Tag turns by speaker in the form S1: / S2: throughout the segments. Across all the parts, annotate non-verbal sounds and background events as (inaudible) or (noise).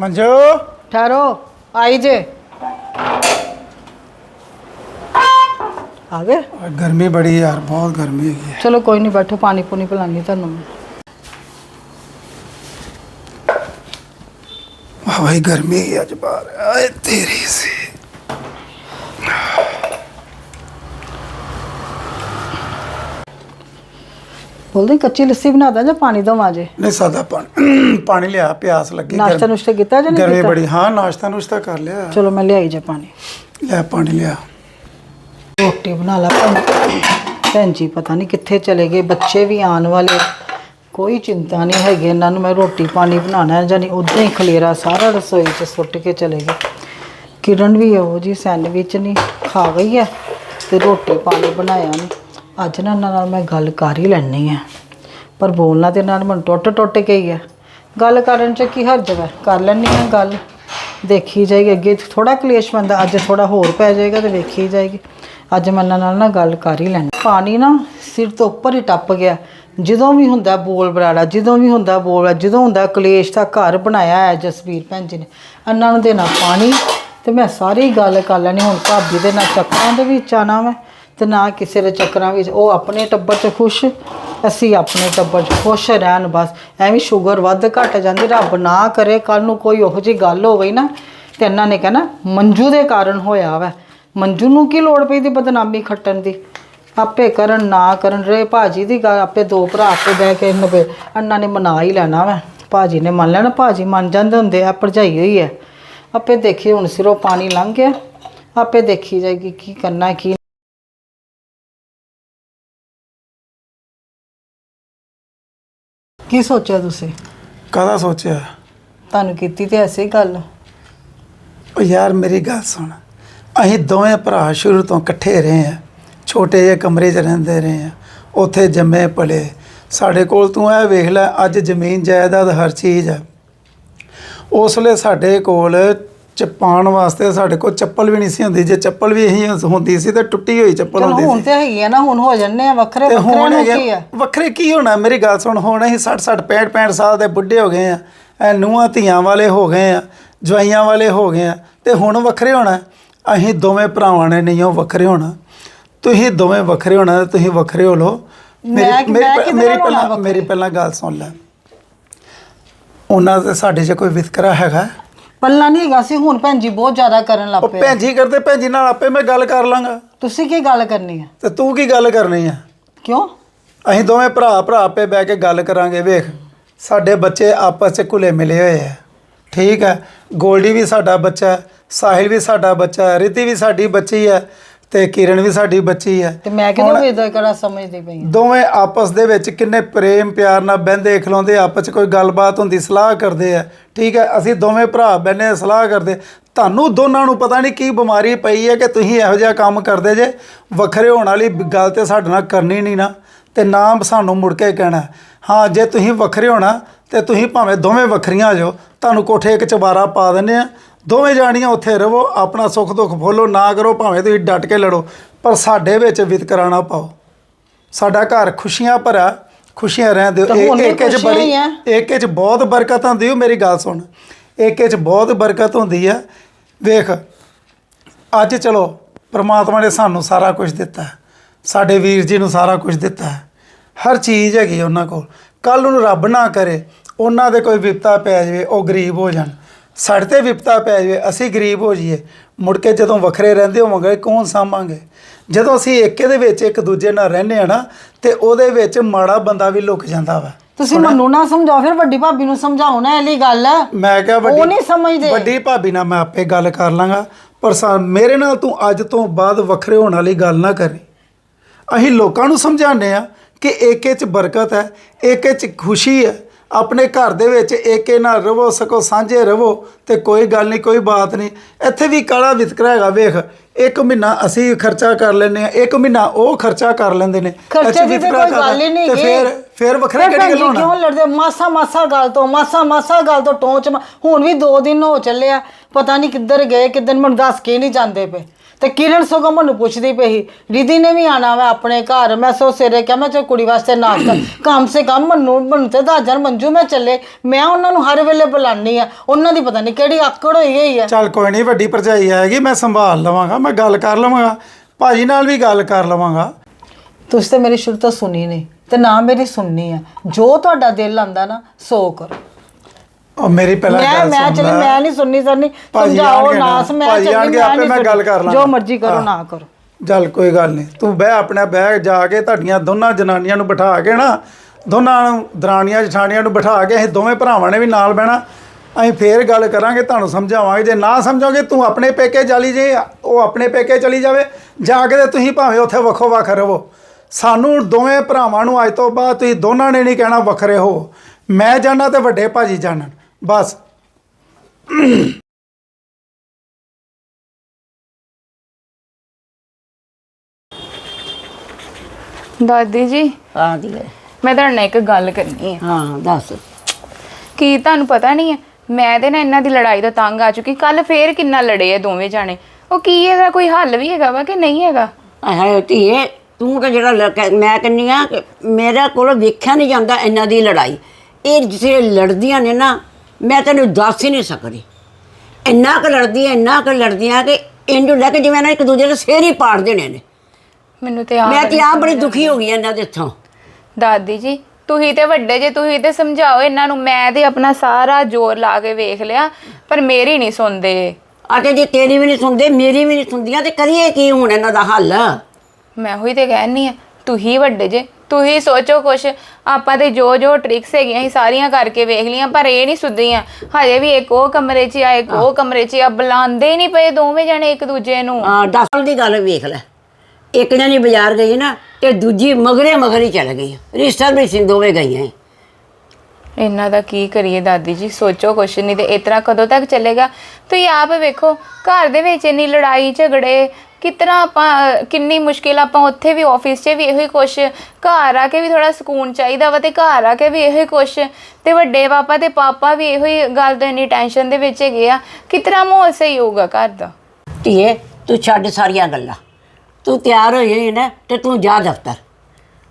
S1: ਮੰਜੂ
S2: ਠਹਿਰੋ ਆਈ ਜੇ ਆ ਗਏ
S1: ਗਰਮੀ ਬੜੀ ਯਾਰ ਬਹੁਤ ਗਰਮੀ ਹੈਗੀ ਹੈ
S2: ਚਲੋ ਕੋਈ ਨਹੀਂ ਬੈਠੋ ਪਾਣੀ ਪੂਣੀ ਪਿਲਾਨੀ ਤੁਹਾਨੂੰ ਮੈਂ।
S1: ਹਵਾਈ ਗਰਮੀ ਹੈ ਅੱਜ ਬਾਹਰ ਆਏ ਤੇਰੀ ਸੀ
S2: ਬੋਲਦੇ ਕੱਚੀ ਲੱਸੀ ਬਣਾ ਦਾਂ ਜਾਂ ਪਾਣੀ ਦਵਾਂ ਜੇ?
S1: ਨਹੀਂ ਸਾਦਾ ਪਾਣੀ ਪਾਣੀ ਲਿਆ ਪਿਆਸ ਲੱਗੀ
S2: ਨਾਸ਼ਤਾ ਨੁਸ਼ਤਾ ਕੀਤਾ ਜਾਂ ਨਹੀਂ
S1: ਗਰਮੀ ਬੜੀ ਹਾਂ ਨਾਸ਼ਤਾ ਨੁਸ਼ਤਾ ਕਰ ਲਿਆ।
S2: ਚਲੋ ਮੈਂ ਲਿਆਈ ਜੇ ਪਾਣੀ।
S1: ਲੈ ਪਾਣੀ ਲਿਆ।
S2: ਰੋਟੀ ਬਣਾ ਲਾ ਭੈਣ ਜੀ। ਪਤਾ ਨਹੀਂ ਕਿੱਥੇ ਚਲੇ ਗਏ ਬੱਚੇ ਵੀ ਆਉਣ ਵਾਲੇ। ਕੋਈ ਚਿੰਤਾ ਨਹੀਂ ਹੈਗੀ ਇਹਨਾਂ ਨੂੰ ਮੈਂ ਰੋਟੀ ਪਾਣੀ ਬਣਾਉਣਾ ਹੈ ਜਾਂ ਨਹੀਂ ਉਦਾਂ ਹੀ ਖਲੇਰਾ ਸਾਰਾ ਰਸੋਈ 'ਚ ਸੁੱਟ ਕੇ ਚਲੇ ਗਏ। ਕਿਰਨ ਵੀ ਉਹ ਜੀ ਸੈਂਡਵਿਚ ਨਹੀਂ ਖਾ ਗਈ ਹੈ ਤੇ ਰੋਟੀ ਪਾਣੀ ਬਣਾਇਆ ਨਹੀਂ ਅੱਜ ਨਾ ਇਹਨਾਂ ਨਾਲ ਮੈਂ ਗੱਲ ਕਰ ਹੀ ਲੈਣੀ ਹੈ। ਪਰ ਬੋਲਣਾ ਤੇ ਨਾਲ ਮੈਨੂੰ ਟੁੱਟ ਟੁੱਟ ਕੇ ਹੀ ਹੈ ਗੱਲ ਕਰਨ 'ਚ ਕੀ ਹਰਜ ਹੈ ਕਰ ਲੈਣੀ ਹੈ ਗੱਲ। ਦੇਖੀ ਜਾਏਗੀ, ਅੱਗੇ ਥੋੜਾ ਕਲੇਸ਼ ਪੈਂਦਾ, ਅੱਜ ਥੋੜਾ ਹੋਰ ਪੈ ਜਾਏਗਾ ਤੇ ਵੇਖੀ ਜਾਏਗੀ। ਅੱਜ ਮੈਂ ਇਹਨਾਂ ਨਾਲ ਨਾ ਗੱਲ ਕਰ ਹੀ ਲੈਣੀ ਪਾਣੀ ਨਾ ਸਿਰ ਤੋਂ ਉੱਪਰ ਹੀ ਟੱਪ ਗਿਆ। ਜਦੋਂ ਵੀ ਹੁੰਦਾ ਬੋਲ ਬਰਾੜਾ, ਜਦੋਂ ਵੀ ਹੁੰਦਾ ਬੋਲ ਜਦੋਂ ਹੁੰਦਾ ਕਲੇਸ਼ ਦਾ ਘਰ ਬਣਾਇਆ ਹੈ ਜਸਵੀਰ ਭੈਣ ਜੀ ਨੇ, ਇਹਨਾਂ ਨੂੰ ਦੇਣਾ ਪਾਣੀ ਤੇ ਮੈਂ ਸਾਰੀ ਗੱਲ ਕਰ ਲੈਣੀ ਹੁਣ ਭਾਬੀ ਦੇ ਨਾਲ ਚੱਕਰਾਂ ਦੇ ਵਿੱਚ ਆਣਾ ਮੈਂ ਤੇ ਨਾ ਕਿਸੇ ਦੇ ਚੱਕਰਾਂ ਵਿੱਚ ਉਹ ਆਪਣੇ ਟੱਬਰ 'ਚ ਖੁਸ਼, ਅਸੀਂ ਆਪਣੇ ਟੱਬਰ 'ਚ ਖੁਸ਼ ਰਹਿਣ ਬਸ। ਐਵੇਂ ਸ਼ੂਗਰ ਵੱਧ ਘਟ ਜਾਂਦੀ, ਰੱਬ ਨਾ ਕਰੇ ਕੱਲ ਨੂੰ ਕੋਈ ਉਹੋ ਜਿਹੀ ਗੱਲ ਹੋ ਗਈ ਨਾ, ਤੇ ਇਹਨਾਂ ਨੇ ਕਹਿਣਾ, ਮੰਜੂ ਦੇ ਕਾਰਨ ਹੋਇਆ ਵਾ। ਮੰਜੂ ਨੂੰ ਕੀ ਲੋੜ ਪਈ ਦੀ ਬਦਨਾਮੀ ਖੱਟਣ ਦੀ? ਆਪੇ ਕਰਨ, ਨਾ ਕਰਨ, ਰੇ ਭਾਜੀ ਦੀ ਗੱਲ, ਆਪੇ ਦੋ ਭਰਾ ਆਪੇ ਬਹਿ ਕੇ ਨਵੇ ਅੰਨਾ ਨੇ ਮਨਾ ਹੀ ਲੈਣਾ ਵਾ। ਭਾਜੀ ਨੇ ਮੰਨ ਲੈਣਾ, ਭਾਜੀ ਮੰਨ ਜਾਂਦੇ ਹੁੰਦੇ ਆ, ਭਰਜਾਈ ਹੋਈ ਹੈ ਆਪੇ ਦੇਖੀ ਹੁਣ ਸਿਰੋਂ ਪਾਣੀ ਲੰਘ ਗਿਆ। ਆਪੇ ਦੇਖੀ ਜਾਏਗੀ ਕੀ ਕਰਨਾ, ਕੀ ਕੀ ਸੋਚਿਆ ਤੁਸੀਂ?
S1: ਕਾਹਦਾ ਸੋਚਿਆ?
S2: ਤੁਹਾਨੂੰ ਕੀਤੀ ਤੇ ਐਸੀ ਗੱਲ।
S1: ਉਹ ਯਾਰ ਮੇਰੀ ਗੱਲ ਸੁਣ। ਅਸੀਂ ਦੋਵੇਂ ਭਰਾ ਸ਼ੁਰੂ ਤੋਂ ਇਕੱਠੇ ਰਹੇ ਆ ਛੋਟੇ ਜਿਹੇ ਕਮਰੇ 'ਚ ਰਹਿੰਦੇ ਰਹੇ ਆ ਉੱਥੇ ਜੰਮੇ ਪਲੇ ਸਾਡੇ ਕੋਲ ਤੂੰ ਇਹ ਵੇਖ ਲੈ ਅੱਜ ਜ਼ਮੀਨ ਜਾਇਦਾਦ ਹਰ ਚੀਜ਼ ਆ ਉਸ ਵੇਲੇ ਸਾਡੇ ਕੋਲ ਚਪਾਣ ਵਾਸਤੇ ਸਾਡੇ ਕੋਲ ਚੱਪਲ ਵੀ ਨਹੀਂ ਸੀ ਹੁੰਦੀ। ਜੇ ਚੱਪਲ ਵੀ ਇਹੀ ਹੁੰਦੀ ਸੀ ਤੇ ਟੁੱਟੀ ਹੋਈ ਚੱਪਲ
S2: ਚਲੋ
S1: ਹੁੰਦੀ
S2: ਹੁਣ
S1: ਸੀ।
S2: ਤੇ ਹੈਗੀ ਆ ਨਾ ਹੁਣ ਹੋ ਜੰਨੇ ਆ ਵੱਖਰੇ
S1: ਤੇ
S2: ਵੱਖਰੇ
S1: ਹੁਣ
S2: ਨੂੰ
S1: ਹੈਗੇ-
S2: ਕੀ ਆ?
S1: ਵੱਖਰੇ ਕੀ ਹੋਣਾ? ਮੇਰੀ ਗੱਲ ਸੁਣ ਹੁਣ ਅਸੀਂ 60 60 65 65 ਸਾਲ ਦੇ ਬੁੱਢੇ ਹੋ ਗਏ ਆ। ਐ ਨੂੰਹਾਂ ਧੀਆਂ ਵਾਲੇ ਹੋ ਗਏ ਆ ਜਵਾਈਆਂ ਵਾਲੇ ਹੋ ਗਏ ਆ। ਤੇ ਹੁਣ ਵੱਖਰੇ ਹੋਣਾ? ਅਸੀਂ ਦੋਵੇਂ ਭਰਾਵਾਂ ਨੇ ਨਹੀਂ ਉਹ ਵੱਖਰੇ ਹੋਣਾ। ਤੁਸੀਂ ਦੋਵੇਂ ਵੱਖਰੇ ਹੋਣਾ ਤੇ ਤੁਸੀਂ ਵੱਖਰੇ ਹੋ ਲੋ
S2: ਮੈਂ- ਮੈਂ ਕਿਹਦੇ ਨਾਲ
S1: ਮੇਰੀ
S2: ਹੋਣਾ
S1: ਪਹਿਲਾਂ
S2: ਵੱਖਰੇ?
S1: ਮੇਰੀ ਪਹਿਲਾਂ ਗੱਲ ਸੁਣ ਲੈ। ਉਹਨਾਂ ਦੇ ਸਾਡੇ 'ਚ ਕੋਈ ਵਿਤਕਰਾ ਹੈਗਾ?
S2: ਪੱਲਾ ਨਹੀਂ ਹੈਗਾ ਸੀ ਹੁਣ ਭੈਣ ਜੀ ਬਹੁਤ ਜ਼ਿਆਦਾ ਕਰਨ ਲੱਗ
S1: ਉਹ
S2: ਪਏ
S1: ਭੈਣ ਜੀ ਕਰਦੇ ਭੈਣ ਜੀ ਨਾਲ ਆਪੇ ਮੈਂ ਗੱਲ ਕਰ ਲਾਂਗਾ।
S2: ਤੁਸੀਂ ਕੀ ਗੱਲ ਕਰਨੀ ਹੈ
S1: ਤੇ ਤੂੰ ਕੀ ਗੱਲ ਕਰਨੀ ਆ?
S2: ਕਿਉਂ?
S1: ਅਸੀਂ ਦੋਵੇਂ ਭਰਾ ਭਰਾ ਆਪੇ ਬਹਿ ਕੇ ਗੱਲ ਕਰਾਂਗੇ ਵੇਖ। ਸਾਡੇ ਬੱਚੇ ਆਪਸ 'ਚ ਘੁਲੇ ਮਿਲੇ ਹੋਏ ਆ। ਠੀਕ ਹੈ ਗੋਲਡੀ ਵੀ ਸਾਡਾ ਬੱਚਾ ਹੈ, ਸਾਹਿਲ ਵੀ ਸਾਡਾ ਬੱਚਾ ਹੈ ਰਿਤੀ ਵੀ ਸਾਡੀ ਬੱਚੀ ਹੈ ਤੇ ਕਿਰਨ ਵੀ ਸਾਡੀ ਬੱਚੀ ਹੈ
S2: ਤੇ ਮੈਂ ਕਿਹਦੇ ਵੇਦਾ ਕਰਾ ਸਮਝਦੀ ਪਈ ਹਾਂ
S1: ਦੋਵੇਂ ਆਪਸ ਦੇ ਵਿੱਚ ਕਿੰਨੇ ਪ੍ਰੇਮ ਪਿਆਰ ਨਾਲ ਬਹਿੰਦੇ ਖਲੋਂਦੇ ਆਪਸ 'ਚ ਕੋਈ ਗੱਲਬਾਤ ਹੁੰਦੀ ਸਲਾਹ ਕਰਦੇ ਆ। ਠੀਕ ਹੈ ਅਸੀਂ ਦੋਵੇਂ ਭਰਾ ਬਹਿੰਦੇ ਸਲਾਹ ਕਰਦੇ। ਤੁਹਾਨੂੰ ਦੋਨਾਂ ਨੂੰ ਪਤਾ ਨਹੀਂ ਕੀ ਬਿਮਾਰੀ ਪਈ ਹੈ ਕਿ ਤੁਸੀਂ ਇਹੋ ਜਿਹਾ ਕੰਮ ਕਰਦੇ ਜੇ। ਵੱਖਰੇ ਹੋਣ ਵਾਲੀ ਗੱਲ ਤੇ ਸਾਡੇ ਨਾਲ ਕਰਨੀ ਨਹੀਂ ਨਾ ਤੇ ਨਾ ਸਾਨੂੰ ਮੁੜ ਕੇ ਕਹਿਣਾ। ਹਾਂ ਜੇ ਤੁਸੀਂ ਵੱਖਰੇ ਹੋਣਾ ਤੇ ਤੁਸੀਂ ਭਾਵੇਂ ਦੋਵੇਂ ਵੱਖਰੀਆਂ ਹੋ ਜਾਓ ਤੁਹਾਨੂੰ ਕੋਠੇ ਇੱਕ ਚਬਾਰਾ ਪਾ ਦਿੰਦੇ ਆ ਦੋਵੇਂ ਜਾਣੀਆਂ ਉੱਥੇ ਰਹੋ ਆਪਣਾ ਸੁੱਖ ਦੁੱਖ ਫੋਲੋ ਨਾ ਕਰੋ ਭਾਵੇਂ ਤੁਸੀਂ ਡਟ ਕੇ ਲੜੋ ਪਰ ਸਾਡੇ ਵਿੱਚ ਵਿਤਕਰਾ ਨਾ ਪਾਓ ਸਾਡਾ ਘਰ ਖੁਸ਼ੀਆਂ ਭਰਾ ਖੁਸ਼ੀਆਂ ਰਹਿਣ ਦਿਓ ਇੱਕ ਚ
S2: ਖੁਸ਼ੀਆਂ
S1: ਬੜੀ
S2: ਹੀ।
S1: ਇੱਕ ਚ ਬਹੁਤ ਬਰਕਤ ਹੁੰਦੀ ਓ ਮੇਰੀ ਗੱਲ ਸੁਣ ਇੱਕ ਚ ਬਹੁਤ ਬਰਕਤ ਹੁੰਦੀ ਆ ਵੇਖ ਅੱਜ ਚਲੋ ਪ੍ਰਮਾਤਮਾ ਨੇ ਸਾਨੂੰ ਸਾਰਾ ਕੁਝ ਦਿੱਤਾ ਹੈ। ਸਾਡੇ ਵੀਰ ਜੀ ਨੂੰ ਸਾਰਾ ਕੁਝ ਦਿੱਤਾ ਹੈ। ਹਰ ਚੀਜ਼ ਹੈਗੀ ਉਹਨਾਂ ਕੋਲ ਕੱਲ ਨੂੰ ਰੱਬ ਨਾ ਕਰੇ ਉਹਨਾਂ ਦੇ ਕੋਈ ਵਿਪਤਾ ਪੈ ਜਾਵੇ ਉਹ ਗਰੀਬ ਹੋ ਜਾਣ ਸਾਡੇ ਤੇ ਵਿਪਤਾ ਪੈ ਜਾਵੇ ਅਸੀਂ ਗਰੀਬ ਹੋ ਜਾਈਏ ਮੁੜ ਕੇ ਜਦੋਂ ਵੱਖਰੇ ਰਹਿੰਦੇ ਹੋਵਾਂਗੇ ਕੌਣ ਸਾਂਭਾਂਗੇ? ਜਦੋਂ ਅਸੀਂ ਏਕੇ ਦੇ ਵਿੱਚ ਇੱਕ ਦੂਜੇ ਨਾਲ ਰਹਿੰਦੇ ਆ ਨਾ ਤੇ ਉਹਦੇ ਵਿੱਚ ਮਾੜਾ ਬੰਦਾ ਵੀ ਲੁਕ ਜਾਂਦਾ ਵਾ।
S2: ਤੁਸੀਂ ਮੈਨੂੰ ਨਾ ਸਮਝਾਓ ਫਿਰ ਵੱਡੀ ਭਾਬੀ ਨੂੰ ਸਮਝਾਓ ਨਾ ਇਹ ਲਈ ਗੱਲ
S1: ਮੈਂ ਕਿਹਾ
S2: ਉਹ ਨਹੀਂ ਸਮਝਦੇ।
S1: ਵੱਡੀ ਭਾਬੀ ਨਾਲ ਮੈਂ ਆਪੇ ਗੱਲ ਕਰ ਲਾਂਗਾ ਪਰ ਸਾ- ਮੇਰੇ ਨਾਲ ਤੂੰ ਅੱਜ ਤੋਂ ਬਾਅਦ ਵੱਖਰੇ ਹੋਣ ਵਾਲੀ ਗੱਲ ਨਾ ਕਰੀ। ਅਸੀਂ ਲੋਕਾਂ ਨੂੰ ਸਮਝਾਉਂਦੇ ਆ ਕਿ ਏਕੇ ਚ ਬਰਕਤ ਹੈ ਏਕੇ ਚ ਖੁਸ਼ੀ ਹੈ ਆਪਣੇ ਘਰ ਦੇ ਵਿੱਚ ਏਕੇ ਨਾਲ ਰਵੋ ਸਕੋ ਸਾਂਝੇ ਰਵੋ ਤੇ ਕੋਈ ਗੱਲ ਨਹੀਂ ਕੋਈ ਬਾਤ ਨਹੀਂ। ਇੱਥੇ ਵੀ ਕਾਲਾ ਵਿਤਕਰਾ ਹੈਗਾ ਵੇਖ। ਇੱਕ ਮਹੀਨਾ ਅਸੀਂ ਖਰਚਾ ਕਰ ਲੈਂਦੇ ਆ ਇੱਕ ਮਹੀਨਾ ਉਹ ਖਰਚਾ ਕਰ ਲੈਂਦੇ ਨੇ।
S2: ਖਰਚੇ ਦੀ ਤਾਂ ਕੋਈ ਗੱਲ ਹੀ? ਨਹੀਂ
S1: ਤੇ। ਫਿਰ ਫਿਰ ਵੱਖਰੇ ਕਿਹੜੀ ਗੱਲ ਹੋਣਾ?
S2: ਕਿਉਂ ਲੜਦੇ ਮਾਸਾ ਮਾਸਾ ਗੱਲ ਤੋਂ ਮਾਸਾ ਮਾਸਾ ਗੱਲ ਤੋਂ ਟੋਚ ਹੁਣ ਵੀ 2 ਦਿਨ ਹੋ ਚੱਲਿਆ ਪਤਾ ਨਹੀਂ ਕਿੱਧਰ ਗਏ ਕਿੱਧਰ ਮੈਨੂੰ ਦੱਸ ਕੇ ਨਹੀਂ ਜਾਂਦੇ ਪਏ। ਤੇ ਕਿਰਨ ਸਗੋਂ ਮੈਨੂੰ ਪੁੱਛਦੀ ਪਈ ਰਿਧੀ ਨੇ ਵੀ ਆਣਾ ਵਾ ਆਪਣੇ ਘਰ? ਮੈਂ ਸੋ ਸਿਰੇ ਕਿਹਾ ਮੈਂ ਚਲ ਕੁੜੀ ਵਾਸਤੇ ਨਾਸ਼ਤਾ (clears throat) ਕਮ ਸੇ ਕਮ ਮੈਨੂੰ ਮੈਨੂੰ ਤੇ ਦਾਜਰ ਮੰਜੂ ਮੈਂ ਚੱਲੇ। ਮੈਂ ਉਹਨਾਂ ਨੂੰ ਹਰ ਵੇਲੇ ਬੁਲਾਨੀ ਆ ਉਹਨਾਂ ਦੀ ਪਤਾ ਨਹੀਂ ਕਿਹੜੀ ਆਕੜ ਹੋਈ ਗਈ ਆ।
S1: ਚੱਲ ਕੋਈ ਨਹੀਂ ਵੱਡੀ ਭਰਜਾਈ ਆਏਗੀ ਮੈਂ ਸੰਭਾਲ ਲਵਾਂਗਾ ਮੈਂ ਗੱਲ ਕਰ ਲਵਾਂਗਾ। ਭਾਜੀ ਨਾਲ ਵੀ ਗੱਲ ਕਰ ਲਵਾਂਗਾ।
S2: ਤੁਸੀਂ ਤੇ ਮੇਰੀ ਸ਼ੁਰੂ ਤੋਂ ਸੁਣੀ ਨਹੀਂ ਤੇ ਨਾ ਮੇਰੀ ਸੁਣਨੀ ਆ। ਜੋ ਤੁਹਾਡਾ ਦਿਲ ਆਂਦਾ ਨਾ ਸੋ ਕਰੋ।
S1: ਉਹ ਮੇਰੀ ਪਹਿਲਾਂ
S2: ਮੈਂ
S1: ਗੱਲ
S2: ਮੈਂ
S1: ਸੁਣ
S2: ਚਲੀ
S1: ਲੈ।
S2: ਮੈਂ ਨਹੀਂ ਸੁਣਨੀ ਸਰਨੀ
S1: ਭਾਜੀ
S2: ਸਮਝਾਓ
S1: ਆਣਗੇ
S2: ਨਾ
S1: ਨਾ,
S2: ਮੈਂ ਚੱਲੀ ਮੈਂ ਨਹੀਂ
S1: ਮੈਂ। ਗੱਲ ਕਰ ਲਾਂਗਾ।
S2: ਜੋ ਮਰਜ਼ੀ ਕਰੋ। ਨਾ ਕਰੋ।
S1: ਚੱਲ ਕੋਈ ਗੱਲ ਨਹੀਂ। ਤੂੰ ਬਹਿ ਆਪਣੇ ਬਹਿ ਜਾ ਕੇ ਤੁਹਾਡੀਆਂ ਦੋਨਾਂ ਜਨਾਨੀਆਂ ਨੂੰ ਬਿਠਾ ਕੇ ਨਾ ਦੋਨਾਂ ਨੂੰ ਦਰਾਣੀਆਂ ਜਠਾਣੀਆਂ ਨੂੰ ਬਿਠਾ ਕੇ ਅਸੀਂ ਦੋਵੇਂ ਭਰਾਵਾਂ ਨੇ ਵੀ ਨਾਲ ਬਹਿਣਾ। ਅਸੀਂ ਫੇਰ ਗੱਲ ਕਰਾਂਗੇ ਤੁਹਾਨੂੰ ਸਮਝਾਵਾਂਗੇ। ਜੇ ਨਾ ਸਮਝੋਗੇ ਤੂੰ ਆਪਣੇ ਪੇਕੇ ਚਲੀ ਜੇ ਉਹ ਆਪਣੇ ਪੇਕੇ ਚਲੀ ਜਾਵੇ। ਜਾ ਕੇ ਤੇ ਤੁਸੀਂ ਭਾਵੇਂ ਉੱਥੇ ਵੱਖੋ ਵੱਖ ਰਹੋ। ਸਾਨੂੰ ਦੋਵੇਂ ਭਰਾਵਾਂ ਨੂੰ ਅੱਜ ਤੋਂ ਬਾਅਦ ਤੁਸੀਂ ਦੋਨਾਂ ਨੇ ਨਹੀਂ ਕਹਿਣਾ ਵੱਖਰੇ ਹੋ। ਮੈਂ ਜਾਣਾ ਤੇ ਵੱਡੇ ਭਾਜੀ ਜਾਣਨ। ਬਸ।
S3: ਦਾਦੀ ਜੀ
S4: ਹਾਂ ਜੀ।
S3: ਮੈਂ ਤੁਹਾਡੇ ਨਾਲ ਇੱਕ ਗੱਲ ਕਰਨੀ ਹੈ
S4: ਹਾਂ ਦੱਸ।
S3: ਕੀ ਤੁਹਾਨੂੰ ਪਤਾ ਨਹੀਂ ਹੈ ਮੈਂ ਤੇ ਨਾ ਇਹਨਾਂ ਦੀ ਲੜਾਈ ਤੋਂ ਤੰਗ ਆ ਚੁੱਕੀ ਕੱਲ ਫੇਰ ਕਿੰਨਾ ਲੜੇ ਆ ਦੋਵੇਂ ਜਾਣੇ। ਉਹ ਕੀ ਇਹਦਾ ਕੋਈ ਹੱਲ ਵੀ ਹੈਗਾ ਵਾ ਕਿ ਨਹੀਂ ਹੈਗਾ?
S4: ਹੈ ਧੀਏ ਤੂੰ ਤਾਂ ਜਿਹੜਾ ਲ- ਮੈਂ ਕਹਿੰਨੀ ਆ ਕਿ ਮੇਰੇ ਕੋਲ ਵੇਖਿਆ ਨਹੀਂ ਜਾਂਦਾ ਇਹਨਾਂ ਦੀ ਲੜਾਈ। ਇਹ ਜਿਹੜੇ ਲੜਦੀਆਂ ਨੇ ਨਾ ਮੈਂ ਤੈਨੂੰ ਦੱਸ ਹੀ ਨਹੀਂ ਸਕਦੀ। ਇੰਨਾ ਕੁ ਲੜਦੀਆਂ ਇੰਨਾ ਕੁ ਲੜਦੀਆਂ ਕਿ ਇੰਜ ਹੁੰਦਾ ਕਿ ਜਿਵੇਂ ਨਾ ਇੱਕ ਦੂਜੇ ਦੇ ਸਿਰ ਹੀ ਪਾੜ ਦੇਣੇ ਨੇ।
S3: ਮੈਨੂੰ ਤੇ ਆਪ
S4: ਮੈਂ ਤੇ ਆਪ ਬੜੀ ਦੁਖੀ ਹੋ ਗਈ ਇਹਨਾਂ ਦੇ ਇੱਥੋਂ।
S3: ਦਾਦੀ ਜੀ ਤੁਸੀਂ ਤੇ ਵੱਡੇ ਜੇ ਤੁਸੀਂ ਤੇ ਸਮਝਾਓ ਇਹਨਾਂ ਨੂੰ ਮੈਂ ਤੇ ਆਪਣਾ ਸਾਰਾ ਜ਼ੋਰ ਲਾ ਕੇ ਵੇਖ ਲਿਆ ਪਰ ਮੇਰੀ ਨਹੀਂ ਸੁਣਦੇ।
S4: ਅਤੇ ਜੇ ਤੇਰੀ ਵੀ ਨਹੀਂ ਸੁਣਦੇ ਮੇਰੀ ਵੀ ਨਹੀਂ ਸੁਣਦੀਆਂ ਤੇ ਕਰੀਏ ਕੀ ਹੁਣ ਇਹਨਾਂ ਦਾ ਹੱਲ?
S3: ਮੈਂ ਹੋਈ ਤੇ ਕਹਿਣੀ ਆ ਤੁਸੀਂ ਵੱਡੇ ਜੇ ਤੁਸੀਂ ਸੋਚੋ ਕੁਛ। ਆਪਾਂ ਤੇ ਜੋ ਜੋ ਟ੍ਰਿਕਸ ਹੈਗੀਆਂ ਸੀ ਸਾਰੀਆਂ ਕਰਕੇ ਵੇਖ ਲੀਆਂ ਪਰ ਇਹ ਨਹੀਂ ਸੁਧੀਆਂ ਹਜੇ ਵੀ ਇੱਕ ਉਹ ਕਮਰੇ 'ਚ ਆ ਇੱਕ ਉਹ ਕਮਰੇ 'ਚ ਆ ਬੁਲਾਉਂਦੇ ਹੀ ਨਹੀਂ ਪਏ ਦੋਵੇਂ ਜਣੇ ਇੱਕ ਦੂਜੇ ਨੂੰ।
S4: ਆ 10 ਸਾਲ ਦੀ ਗੱਲ ਵੇਖ ਲੈ। ਇੱਕ ਜਣੀ ਬਾਜ਼ਾਰ ਗਈ ਨਾ ਤੇ ਦੂਜੀ ਮਗਰੇ ਮਗਰ ਚਲ ਗਈ। ਰਿਸ਼ਤਾ ਵੀ ਸਿੰਘ ਦੋਵੇਂ ਗਈਆਂ
S3: ਇਹਨਾਂ ਦਾ ਕੀ ਕਰੀਏ ਦਾਦੀ ਜੀ? ਸੋਚੋ ਕੁਛ ਨਹੀਂ ਤੇ ਇਤਨਾ ਕਦੋਂ ਤੱਕ ਚੱਲੇਗਾ? ਤੁਸੀਂ ਆਪ ਵੇਖੋ ਘਰ ਦੇ ਵਿੱਚ ਇੰਨੀ ਲੜਾਈ ਝਗੜੇ ਕਿਤਨਾ ਆਪਾਂ ਅਹ, ਕਿੰਨੀ ਮੁਸ਼ਕਿਲ ਆਪਾਂ ਉੱਥੇ ਵੀ ਆਫਿਸ 'ਚ ਵੀ ਇਹੋ ਹੀ ਕੁਛ ਘਰ ਆ ਕੇ ਵੀ ਥੋੜਾ ਸਕੂਨ ਚਾਹੀਦਾ ਵਾ ਤੇ ਘਰ ਆ ਕੇ ਵੀ ਇਹੋ ਹੀ ਕੁਛ ਤੇ ਵੱਡੇ ਪਾਪਾ ਤੇ ਪਾਪਾ ਵੀ ਇਹੋ ਹੀ ਗੱਲ ਤੋਂ ਇੰਨੀ ਟੈਨਸ਼ਨ ਦੇ ਵਿੱਚ ਹੈਗੇ ਆ ਕਿਤਨਾ ਮਾਹੌਲ ਸਹੀ ਹੋਊਗਾ ਘਰ ਦਾ?
S4: ਧੀਏ ਤੂੰ ਛੱਡ ਸਾਰੀਆਂ ਗੱਲਾਂ। ਤੂੰ ਤਿਆਰ ਹੋ ਜਾਈ ਨਾ ਤੇ ਤੂੰ ਜਾ ਦਫ਼ਤਰ।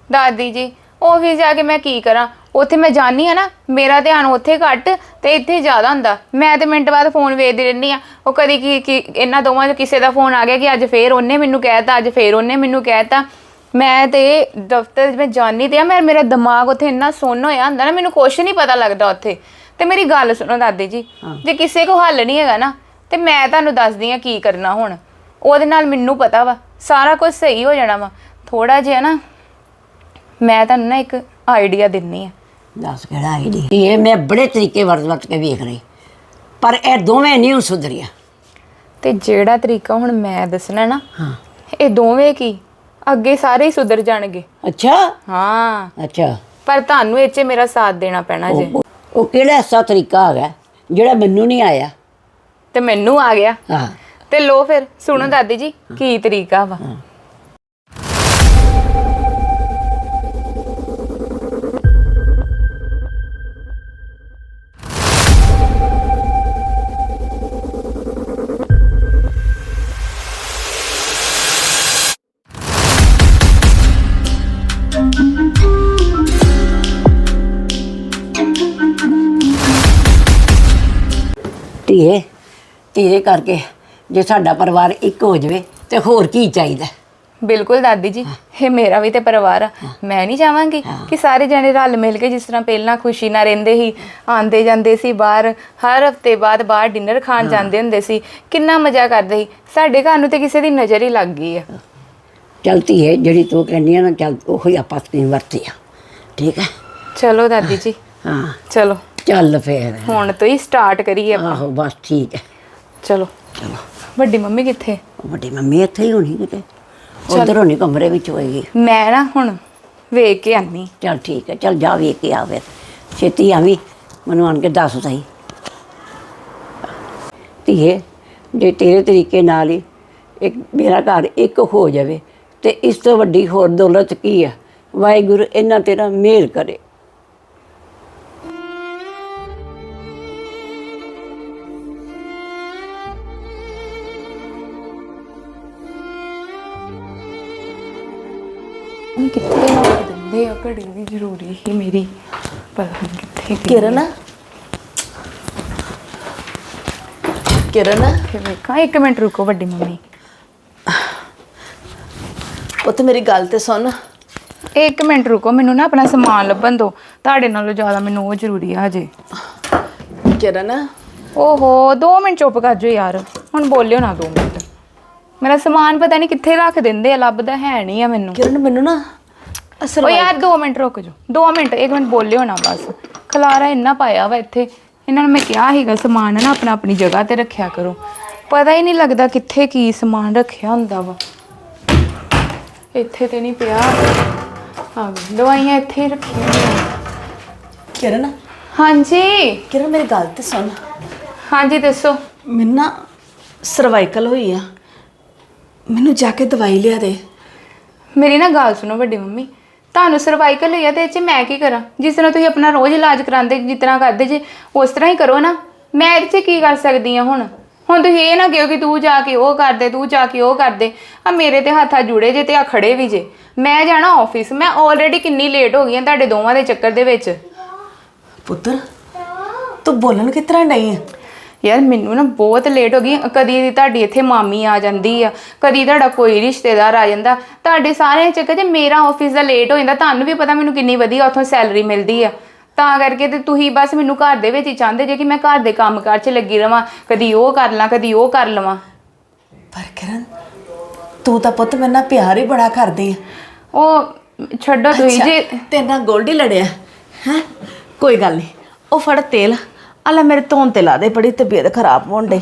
S3: ਦਾਦੀ ਜੀ ਆਫਿਸ ਜਾ ਕੇ ਮੈਂ ਕੀ ਕਰਾਂ? ਉੱਥੇ ਮੈਂ ਜਾਣੀ ਆ ਨਾ ਮੇਰਾ ਧਿਆਨ ਉੱਥੇ ਘੱਟ ਤੇ ਇੱਥੇ ਜ਼ਿਆਦਾ ਹੁੰਦਾ। ਮੈਂ ਤੇ ਮਿੰਟ ਬਾਅਦ ਫੋਨ ਵੇਖਦੀ ਰਹਿੰਦੀ ਆ ਉਹ ਕਦੀ ਕੀ ਕੀ ਇਹਨਾਂ ਦੋਵਾਂ ਚੋਂ ਕਿਸੇ ਦਾ ਫੋਨ ਆ ਗਿਆ ਕਿ ਅੱਜ ਫੇਰ ਉਹਨੇ ਮੈਨੂੰ ਕਹਿਤਾ ਅੱਜ ਫੇਰ ਉਹਨੇ ਮੈਨੂੰ ਕਹਿਤਾ ਮੈਂ ਤੇ ਦਫ਼ਤਰ 'ਚ ਮੈਂ ਜਾਣੀ ਤੇ ਆ ਮੈਂ ਮੇਰਾ ਦਿਮਾਗ ਉੱਥੇ ਇੰਨਾ ਸੁੰਨ ਹੋਇਆ ਹੁੰਦਾ ਨਾ ਮੈਨੂੰ ਕੁਛ ਨਹੀਂ ਪਤਾ ਲੱਗਦਾ ਉੱਥੇ। ਤੇ ਮੇਰੀ ਗੱਲ ਸੁਣੋ ਦਾਦੀ ਜੀ ਜੇ ਕਿਸੇ ਕੋ ਹੱਲ ਨਹੀਂ ਹੈਗਾ ਨਾ ਤੇ ਮੈਂ ਤੁਹਾਨੂੰ ਦੱਸਦੀ ਆ ਕੀ ਕਰਨਾ ਹੁਣ। ਉਹਦੇ ਨਾਲ ਮੈਨੂੰ ਪਤਾ ਵਾ ਸਾਰਾ ਕੁਝ ਸਹੀ ਹੋ ਜਾਣਾ ਵਾ। ਥੋੜਾ ਜਿਹਾ ਨਾ ਮੈਂ ਤੁਹਾਨੂੰ ਨਾ ਇੱਕ ਆਈਡੀਆ ਦਿੰਨੀ ਆ
S4: ਦੱਸ ਕਿਹੜਾ ਆਈਡੀ ਧੀਏ ਮੈਂ ਬੜੇ ਤਰੀਕੇ ਵਰਤ ਵਰਤ ਕੇ ਵੇਖ ਰਹੀ। ਪਰ ਇਹ ਦੋਵੇਂ ਨਹੀਂ ਸੁਧਰੀਆਂ।
S3: ਤੇ ਜਿਹੜਾ ਤਰੀਕਾ ਹੁਣ ਮੈਂ ਦੱਸਣਾ ਨਾ
S4: ਹਾਂ।
S3: ਇਹ ਦੋਵੇਂ ਕੀ? ਅੱਗੇ ਸਾਰੇ ਹੀ ਸੁਧਰ ਜਾਣਗੇ।
S4: ਅੱਛਾ?
S3: ਹਾਂ।
S4: ਅੱਛਾ।
S3: ਪਰ ਤੁਹਾਨੂੰ ਇਹ 'ਚ ਮੇਰਾ ਸਾਥ ਦੇਣਾ ਪੈਣਾ ਜੇ।
S4: ਉਹ- ਉਹ ਕਿਹੜਾ ਐਸਾ ਤਰੀਕਾ ਹੈਗਾ? ਜਿਹੜਾ ਮੈਨੂੰ ਨਹੀਂ ਆਇਆ।
S3: ਤੇ ਮੈਨੂੰ ਆ ਗਿਆ।
S4: ਹਾਂ।
S3: ਤੇ ਲੋ ਫਿਰ ਸੁਣੋ ਦਾਦੀ ਜੀ ਕੀ ਤਰੀਕਾ ਵਾ।
S4: ਧੀਏ ਧੀਰੇ ਕਰਕੇ ਜੇ ਸਾਡਾ ਪਰਿਵਾਰ ਇੱਕ ਹੋ ਜਾਵੇ ਤੇ ਹੋਰ ਕੀ ਚਾਹੀਦਾ?
S3: ਬਿਲਕੁਲ ਦਾਦੀ ਜੀ ਇਹ ਮੇਰਾ ਵੀ ਤੇ ਪਰਿਵਾਰ ਆ। ਮੈਂ ਨਹੀਂ ਚਾਹਾਂਗੀ ਕਿ ਸਾਰੇ ਜਣੇ ਰਲ ਮਿਲ ਕੇ ਜਿਸ ਤਰ੍ਹਾਂ ਪਹਿਲਾਂ ਖੁਸ਼ੀ ਨਾਲ ਰਹਿੰਦੇ ਸੀ ਆਂਦੇ ਜਾਂਦੇ ਸੀ ਬਾਹਰ ਹਰ ਹਫ਼ਤੇ ਬਾਅਦ ਬਾਹਰ ਡਿਨਰ ਖਾਣ ਜਾਂਦੇ ਹੁੰਦੇ ਸੀ ਕਿੰਨਾ ਮਜ਼ਾ ਕਰਦੇ ਸੀ। ਸਾਡੇ ਘਰ ਨੂੰ ਤੇ ਕਿਸੇ ਦੀ ਨਜ਼ਰ ਹੀ ਲੱਗ ਗਈ ਆ।
S4: ਚੱਲ ਧੀਏ ਜਿਹੜੀ ਤੂੰ ਕਹਿੰਦੀ ਆ ਨਾ ਚੱਲ ਉਹੀ ਆਪਾਂ ਆਪਣੀ ਵਰਤੀ ਆ ਠੀਕ ਹੈ
S3: ਚਲੋ ਦਾਦੀ ਜੀ।
S4: ਹਾਂ।
S3: ਚਲੋ।
S4: ਚੱਲ ਫੇਰ।
S3: ਹੁਣ ਤੋਂ ਹੀ ਸਟਾਰਟ ਕਰੀਏ ਆਪਾਂ।
S4: ਆਹੋ ਬਸ ਠੀਕ ਹੈ।
S3: ਚਲੋ।
S4: ਚਲੋ।
S3: ਵੱਡੀ ਮੰਮੀ ਕਿੱਥੇ?
S4: ਵੱਡੀ ਮੰਮੀ ਇੱਥੇ ਹੀ ਹੋਣੀ ਕਿਤੇ। ਉਧਰ ਹੋਣੀ ਕਮਰੇ ਵਿੱਚ ਹੋਏਗੀ
S3: ਮੈਂ ਨਾ ਹੁਣ ਵੇਖ ਕੇ ਆਨੀ।
S4: ਚੱਲ ਠੀਕ ਹੈ ਚੱਲ ਜਾ ਵੇਖ ਕੇ ਆ ਫਿਰ। ਛੇਤੀ ਆਵੀਂ ਮੈਨੂੰ ਆਣ ਕੇ ਦੱਸ ਸਹੀ। ਧੀਏ ਜੇ ਤੇਰੇ ਤਰੀਕੇ ਨਾਲ ਹੀ ਇੱਕ ਮੇਰਾ ਘਰ ਇੱਕ ਹੋ ਜਾਵੇ ਤੇ ਇਸ ਤੋਂ ਵੱਡੀ ਹੋਰ ਦੌਲਤ ਕੀ ਹੈ ਵਾਹਿਗੁਰੂ ਇਹਨਾਂ ਤੇਰਾ ਮਿਹਰ ਕਰੇ।
S3: ਕਿੱਥੇ ਰੱਖ ਦਿੰਦੇ ਆ ਘੜੀ ਵੀ ਜ਼ਰੂਰੀ ਹੀ ਮੇਰੀ ਪਤਾ ਨਹੀਂ ਕਿੱਥੇ ਗਈ
S5: ਕਿਰਨ? ਕਿਰਨ?
S3: ਫਿਰ ਵੇਖਾਂ ਇੱਕ ਮਿੰਟ ਰੁਕੋ ਵੱਡੀ ਮੰਮੀ।
S5: ਪੁੱਤ ਮੇਰੀ ਗੱਲ ਤੇ ਸੁਣ।
S3: ਇੱਕ ਮਿੰਟ ਰੁਕੋ ਮੈਨੂੰ ਨਾ ਆਪਣਾ ਸਮਾਨ ਲੱਭਣ ਦਿਓ। ਤੁਹਾਡੇ ਨਾਲੋਂ ਜ਼ਿਆਦਾ ਮੈਨੂੰ ਉਹ ਜ਼ਰੂਰੀ ਆ ਹਜੇ।
S5: ਕਿਰਨ?
S3: ਓਹੋ 2 ਮਿੰਟ ਚੁੱਪ ਕਰ ਜਾਓ ਯਾਰ। ਹੁਣ ਬੋਲਿਓ ਨਾ 2 ਮਿੰਟ। ਮੇਰਾ ਸਮਾਨ ਪਤਾ ਨਹੀਂ ਕਿੱਥੇ ਰੱਖ ਦਿੰਦੇ ਆ ਲੱਭਦਾ ਹੈ ਨਹੀਂ ਆ ਮੈਨੂੰ।
S5: ਕਿਰਨ ਮੈਨੂੰ ਨਾ
S3: ਓ
S5: ਅਸਲ
S3: ਯਾਰ 2 ਮਿੰਟ ਰੁਕ ਜਾਓ। 2 ਮਿੰਟ ਇੱਕ ਮਿੰਟ ਬੋਲਿਓ ਨਾ ਬਸ। ਖਲਾਰਾ ਇੰਨਾ ਪਾਇਆ ਵਾ ਇੱਥੇ। ਇਹਨਾਂ ਨੂੰ ਮੈਂ ਕਿਹਾ ਸੀਗਾ ਸਮਾਨ ਨਾ ਆਪਣਾ ਆਪਣੀ ਜਗ੍ਹਾ ਤੇ ਰੱਖਿਆ ਕਰੋ। ਪਤਾ ਹੀ ਨਹੀਂ ਲੱਗਦਾ ਕਿੱਥੇ ਕੀ ਸਮਾਨ ਰੱਖਿਆ ਹੁੰਦਾ ਵਾ। ਇੱਥੇ ਤੇ ਨਹੀਂ ਪਿਆ। ਆ ਗਈ। ਦਵਾਈਆਂ ਇੱਥੇ ਹੀ ਰੱਖੀਆਂ ਹੋਈਆਂ।
S5: ਕਿਰਨ?
S3: ਹਾਂਜੀ?
S5: ਕਿਰਨ ਮੇਰੀ ਗੱਲ ਤੇ ਸੁਣ।
S3: ਹਾਂਜੀ ਦੱਸੋ।
S5: ਮੈਨੂੰ ਨਾ ਸਰਵਾਈਕਲ ਹੋਈ ਆ। ਮੈਨੂੰ ਜਾ ਕੇ ਦਵਾਈ ਲਿਆ ਦੇ।
S3: ਮੇਰੀ ਨਾ ਗੱਲ ਸੁਣੋ ਵੱਡੀ ਮੰਮੀ। ਤੁਹਾਨੂੰ ਸਰਵਾਈਕਲ ਹੋਈ ਆ ਤੇ ਇਹ ਚ ਮੈਂ ਕੀ ਕਰਾਂ? ਜਿਸ ਤਰ੍ਹਾਂ ਤੁਸੀਂ ਆਪਣਾ ਰੋਜ਼ ਇਲਾਜ ਕਰਾਉਂਦੇ, ਜਿਸ ਤਰ੍ਹਾਂ ਕਰਦੇ ਜੇ, ਉਸ ਤਰ੍ਹਾਂ ਹੀ ਕਰੋ ਨਾ। ਮੈਂ ਇਹਦੇ ਚ ਕੀ ਕਰ ਸਕਦੀ ਆ ਹੁਣ? ਹੁਣ ਤੁਸੀਂ ਇਹ ਨਾ ਕਿਹੋ ਕਿ ਤੂੰ ਜਾ ਕੇ ਉਹ ਕਰਦੇ, ਤੂੰ ਜਾ ਕੇ ਉਹ ਕਰਦੇ। ਆ ਮੇਰੇ ਤੇ ਹੱਥਾਂ ਜੁੜੇ ਜੇ ਤੇ ਆ ਖੜੇ ਵੀ ਜੇ। ਮੈਂ ਜਾਣਾ ਆਫਿਸ ਮੈਂ ਆਲਰੇਡੀ ਕਿੰਨੀ ਲੇਟ ਹੋ ਗਈ ਆ ਤੁਹਾਡੇ ਦੋਵਾਂ ਦੇ ਚੱਕਰ ਦੇ ਵਿੱਚ।
S5: ਪੁੱਤਰ, ਤੂੰ ਬੋਲਣ ਕਿਸ ਤਰ੍ਹਾਂ ਨਹੀਂ ਆ?
S3: ਯਾਰ ਮੈਨੂੰ ਨਾ ਬਹੁਤ ਲੇਟ ਹੋ ਗਈ ਕਦੀ ਤੁਹਾਡੀ ਇੱਥੇ ਮਾਮੀ ਆ ਜਾਂਦੀ ਆ ਕਦੀ ਤੁਹਾਡਾ ਕੋਈ ਰਿਸ਼ਤੇਦਾਰ ਆ ਜਾਂਦਾ। ਤੁਹਾਡੇ ਸਾਰਿਆਂ ਚੱਕਰ 'ਚ ਮੇਰਾ ਆਫਿਸ ਦਾ ਲੇਟ ਹੋ ਜਾਂਦਾ ਤੁਹਾਨੂੰ ਵੀ ਪਤਾ ਮੈਨੂੰ ਕਿੰਨੀ ਵਧੀਆ ਉੱਥੋਂ ਸੈਲਰੀ ਮਿਲਦੀ ਆ। ਤਾਂ ਕਰਕੇ ਤੇ ਤੁਸੀਂ ਬਸ ਮੈਨੂੰ ਘਰ ਦੇ ਵਿੱਚ ਹੀ ਚਾਹੁੰਦੇ ਜੇ ਕਿ ਮੈਂ ਘਰ ਦੇ ਕੰਮਕਾਰ 'ਚ ਲੱਗੀ ਰਵਾਂ ਕਦੀ ਉਹ ਕਰ ਲਾਂ ਕਦੀ ਉਹ ਕਰ ਲਵਾਂ।
S5: ਪਰ ਕਿਰਨ ਤੂੰ ਤਾਂ ਪੁੱਤ ਮੇਰੇ ਨਾਲ ਪਿਆਰ ਹੀ ਬੜਾ ਕਰਦੀ ਆ।
S3: ਉਹ ਛੱਡੋ ਤੁਸੀਂ ਜੇ।
S5: ਤੇਰੇ ਨਾਲ ਗੋਲਡੀ ਲੜਿਆ। ਹੈ? ਕੋਈ ਗੱਲ ਨਹੀਂ ਉਹ ਫੜ ਤੇਲ। ਆ ਲੈ ਮੇਰੇ ਧੋਣ ਤੇ ਲਾ ਦੇ ਬੜੀ ਤਬੀਅਤ ਖਰਾਬ ਹੋਣ ਡਈ।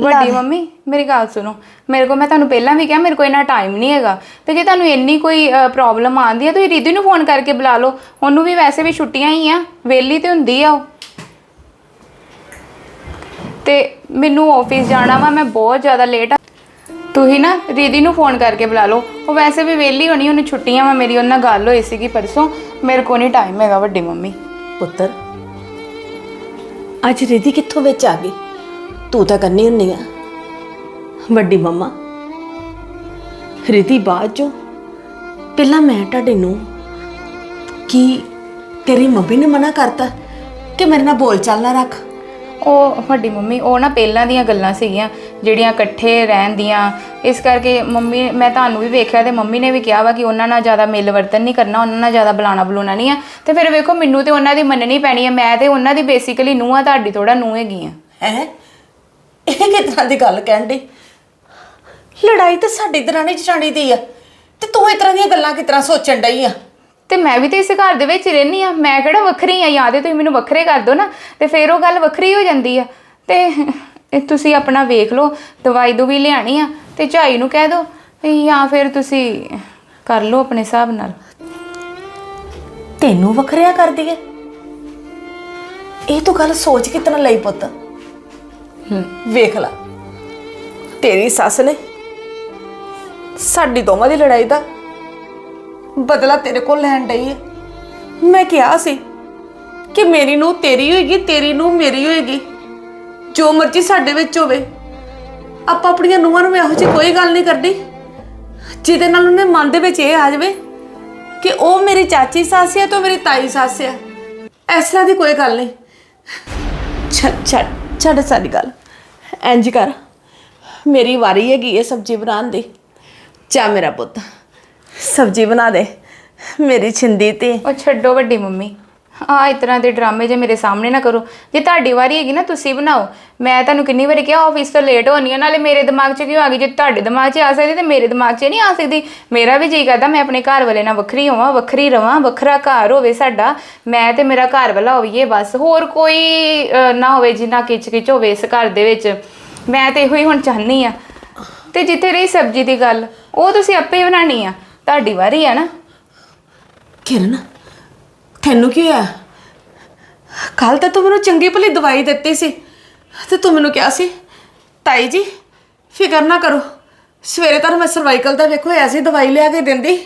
S3: ਵੱਡੀ ਮੰਮੀ ਮੇਰੀ ਗੱਲ ਸੁਣੋ। ਮੇਰੇ ਕੋਲ ਮੈਂ ਤੁਹਾਨੂੰ ਪਹਿਲਾਂ ਵੀ ਕਿਹਾ ਮੇਰੇ ਕੋਲ ਇੰਨਾ ਟਾਈਮ ਨਹੀਂ ਹੈਗਾ। ਤੇ ਜੇ ਤੁਹਾਨੂੰ ਇੰਨੀ ਕੋਈ ਪ੍ਰੋਬਲਮ ਆਉਂਦੀ ਹੈ ਤੁਸੀਂ ਰਿਧੀ ਨੂੰ ਫੋਨ ਕਰਕੇ ਬੁਲਾ ਲਓ। ਉਹਨੂੰ ਵੀ ਵੈਸੇ ਵੀ ਛੁੱਟੀਆਂ ਹੀ ਆ ਵੇਲੀ ਤੇ ਹੁੰਦੀ ਆ ਉਹ। ਤੇ ਮੈਨੂੰ ਆਫਿਸ ਜਾਣਾ ਵਾ ਮੈਂ ਬਹੁਤ ਜ਼ਿਆਦਾ ਲੇਟ ਆ। ਤੁਸੀਂ ਨਾ ਰਿਧੀ ਨੂੰ ਫੋਨ ਕਰਕੇ ਬੁਲਾ ਲਓ। ਉਹ ਵੈਸੇ ਵੀ ਵੇਲੀ ਹੋਣੀ ਉਹਨੂੰ ਛੁੱਟੀਆਂ ਵਾ ਮੇਰੀ ਉਹਨਾਂ ਨਾਲ ਗੱਲ ਹੋਈ ਸੀਗੀ ਪਰਸੋਂ। ਮੇਰੇ ਕੋਲ ਨਹੀਂ ਟਾਈਮ ਹੈਗਾ ਵੱਡੀ ਮੰਮੀ।
S5: ਪੁੱਤਰ ਅੱਜ ਰਿਧੀ ਕਿੱਥੋਂ ਵਿੱਚ ਆ ਗਈ? ਤੂੰ ਤਾਂ ਕੰਨੀ ਹੁੰਨੀ ਆ। ਵੱਡੀ ਮੰਮਾ, ਰਿਧੀ ਬਾਅਦ ਚੋਂ? ਪਹਿਲਾਂ ਮੈਂ ਤੁਹਾਡੇ ਨੂੰ ਕੀ ਤੇਰੀ ਮੰਮੀ ਨੇ ਮਨਾ ਕਰਤਾ ਕਿ ਮੇਰੇ ਨਾਲ ਬੋਲ ਚਾਲ ਨਾ ਰੱਖ?
S3: ਉਹ ਵੱਡੀ ਮੰਮੀ, ਉਹ ਨਾ ਪਹਿਲਾਂ ਦੀਆਂ ਗੱਲਾਂ ਸੀਗੀਆਂ। ਜਿਹੜੀਆਂ ਇਕੱਠੇ ਰਹਿਣ ਦੀਆਂ। ਇਸ ਕਰਕੇ ਮੰਮੀ ਮੈਂ ਤੁਹਾਨੂੰ ਵੀ ਵੇਖਿਆ ਤੇ ਮੰਮੀ ਨੇ ਵੀ ਕਿਹਾ ਵਾ ਕਿ ਉਹਨਾਂ ਨਾਲ ਜ਼ਿਆਦਾ ਮਿਲ ਵਰਤਨ ਨਹੀਂ ਕਰਨਾ ਉਹਨਾਂ ਨਾਲ ਜ਼ਿਆਦਾ ਬੁਲਾਣਾ ਬੁਲਾਉਣਾ ਨਹੀਂ ਆ। ਤੇ ਫਿਰ ਵੇਖੋ ਮੈਨੂੰ ਤੇ ਉਹਨਾਂ ਦੀ ਮੰਨਣੀ ਪੈਣੀ ਆ। ਮੈਂ ਤੇ ਉਹਨਾਂ ਦੀ ਬੇਸਿਕਲੀ ਨੂੰਹ ਆ ਤੁਹਾਡੀ ਥੋੜਾ ਨੂੰਹ ਹੈਗੀ ਆ।
S5: ਹੈ? ਇਹ ਤਰ੍ਹਾਂ ਦੀ ਗੱਲ ਕਹਿਣ ਡਈ? ਲੜਾਈ ਤਾਂ ਸਾਡੀ ਦਰਾਣੀ ਜਠਾਣੀ ਦੀ ਆ। ਤੇ ਤੂੰ ਇਸ ਤਰ੍ਹਾਂ ਦੀਆਂ ਗੱਲਾਂ ਕਿਸ ਤਰ੍ਹਾਂ ਸੋਚਣ ਡਈ ਆ?
S3: ਤੇ ਮੈਂ ਵੀ ਤੇ ਇਸ ਘਰ ਦੇ ਵਿੱਚ ਹੀ ਰਹਿੰਦੀ ਆ। ਮੈਂ ਕਿਹੜਾ ਵੱਖਰੀ ਆ? ਯਾਦ ਹੈ ਤੁਸੀਂ ਮੈਨੂੰ ਵੱਖਰੇ ਕਰ ਦਿਓ ਨਾ। ਤੇ ਫਿਰ ਉਹ ਗੱਲ ਵੱਖਰੀ ਹੋ ਜਾਂਦੀ ਆ। ਤੇ ਇਹ ਤੁਸੀਂ ਆਪਣਾ ਵੇਖ ਲਓ ਦਵਾਈ ਦੁਵੀ ਲਿਆਣੀ ਆ ਤੇ ਝਾਈ ਨੂੰ ਕਹਿ ਦਿਓ ਤੇ ਜਾਂ ਫਿਰ ਤੁਸੀਂ ਕਰ ਲਓ ਆਪਣੇ ਹਿਸਾਬ ਨਾਲ।
S5: ਤੈਨੂੰ ਵੱਖਰਿਆ ਕਰਦੀ ਏ? ਇਹ ਤੂੰ ਗੱਲ ਸੋਚ ਕਿਤਨਾ ਲਈ ਪੁੱਤ? ਵੇਖ ਲੈ ਤੇਰੀ ਸੱਸ ਨੇ ਸਾਡੀ ਦੋਵਾਂ ਦੀ ਲੜਾਈ ਦਾ ਬਦਲਾ ਤੇਰੇ ਕੋਲ ਲੈਣ ਡਈ ਏ। ਮੈਂ ਕਿਹਾ ਸੀ ਕਿ ਮੇਰੀ ਨੂੰ ਤੇਰੀ ਹੋਏਗੀ ਤੇਰੀ ਨੂੰ ਮੇਰੀ ਹੋਏਗੀ। ਜੋ ਮਰਜ਼ੀ ਸਾਡੇ ਵਿੱਚ ਹੋਵੇ। ਆਪਾਂ ਆਪਣੀਆਂ ਨੂੰਹਾਂ ਨੂੰ ਇਹੋ ਜਿਹੀ ਕੋਈ ਗੱਲ ਨਹੀਂ ਕਰਦੀ ਜਿਹਦੇ ਨਾਲ ਉਹਨੇ ਮਨ ਦੇ ਵਿੱਚ ਇਹ ਆ ਜਾਵੇ ਕਿ ਉਹ ਮੇਰੀ ਚਾਚੀ ਸੱਸ ਹੈ ਤੇ ਉਹ ਮੇਰੀ ਤਾਈ ਸੱਸ ਹੈ ਇਸ ਤਰ੍ਹਾਂ ਦੀ ਕੋਈ ਗੱਲ ਨਹੀਂ। ਛੱਡ ਛੱਡ ਛੱਡ ਸਾਡੀ ਗੱਲ। ਇੰਜ ਕਰ। ਮੇਰੀ ਵਾਰੀ ਹੈਗੀ ਹੈ ਸਬਜ਼ੀ ਬਣਾਉਣ ਦੀ। ਚਾ ਮੇਰਾ ਪੁੱਤ। ਸਬਜ਼ੀ ਬਣਾ ਦੇ। ਮੇਰੀ ਛਿੰਦੀ ਤੇ।
S3: ਉਹ ਛੱਡੋ ਵੱਡੀ ਮੰਮੀ। ਆ ਇਸ ਤਰ੍ਹਾਂ ਦੇ ਡਰਾਮੇ ਜੇ ਮੇਰੇ ਸਾਹਮਣੇ ਨਾ ਕਰੋ। ਜੇ ਤੁਹਾਡੀ ਵਾਰੀ ਹੈਗੀ ਨਾ, ਤੁਸੀਂ ਬਣਾਓ। ਮੈਂ ਤੁਹਾਨੂੰ ਕਿੰਨੀ ਵਾਰੀ ਕਿਹਾ ਆਫਿਸ ਤੋਂ ਲੇਟ ਹੋਣੀ ਆ, ਨਾਲੇ ਮੇਰੇ ਦਿਮਾਗ 'ਚ ਕਿਉਂ ਆ ਗਈ? ਜੇ ਤੁਹਾਡੇ ਦਿਮਾਗ 'ਚ ਆ ਸਕਦੀ, ਤੇ ਮੇਰੇ ਦਿਮਾਗ 'ਚ ਨਹੀਂ ਆ ਸਕਦੀ। ਮੇਰਾ ਵੀ ਜੀ ਕਰਦਾ, ਮੈਂ ਆਪਣੇ ਘਰ ਵਾਲੇ ਨਾਲ ਵੱਖਰੀ ਹੋਵਾਂ, ਵੱਖਰੀ ਰਵਾਂ, ਵੱਖਰਾ ਘਰ ਹੋਵੇ ਸਾਡਾ। ਮੈਂ ਤੇ ਮੇਰਾ ਘਰ ਵਾਲਾ ਹੋਈਏ ਬਸ। ਹੋਰ ਕੋਈ ਨਾ ਹੋਵੇ ਜਿੰਨਾ ਕਿਚ ਕਿਚ ਹੋਵੇ ਇਸ ਘਰ ਦੇ ਵਿੱਚ। ਮੈਂ ਤੇ ਇਹੋ ਹੀ ਹੁਣ ਚਾਹਨੀ ਆ। ਤੇ ਜਿੱਥੇ ਰਹੀ ਸਬਜ਼ੀ ਦੀ ਗੱਲ, ਉਹ ਤੁਸੀਂ ਆਪੇ ਹੀ ਬਣਾਣੀ ਆ। ਤੁਹਾਡੀ ਵਾਰੀ ਆ ਨਾ।
S5: ਕਿਰਨ ਤੈਨੂੰ ਕੀ ਹੋਇਆ? ਕੱਲ ਤਾਂ ਤੂੰ ਮੈਨੂੰ ਚੰਗੀ ਭਲੀ ਦਵਾਈ ਦਿੱਤੀ ਸੀ। ਤੇ ਤੂੰ ਮੈਨੂੰ ਕਿਹਾ ਸੀ, ਤਾਈ ਜੀ, ਫਿਕਰ ਨਾ ਕਰੋ। ਸਵੇਰੇ ਤਾਂ ਮੈਂ ਸਰਵਾਈਕਲ ਦਾ ਵੇਖੋ, ਐਸੀ ਦਵਾਈ ਲਿਆ ਕੇ ਦਿੰਦੀ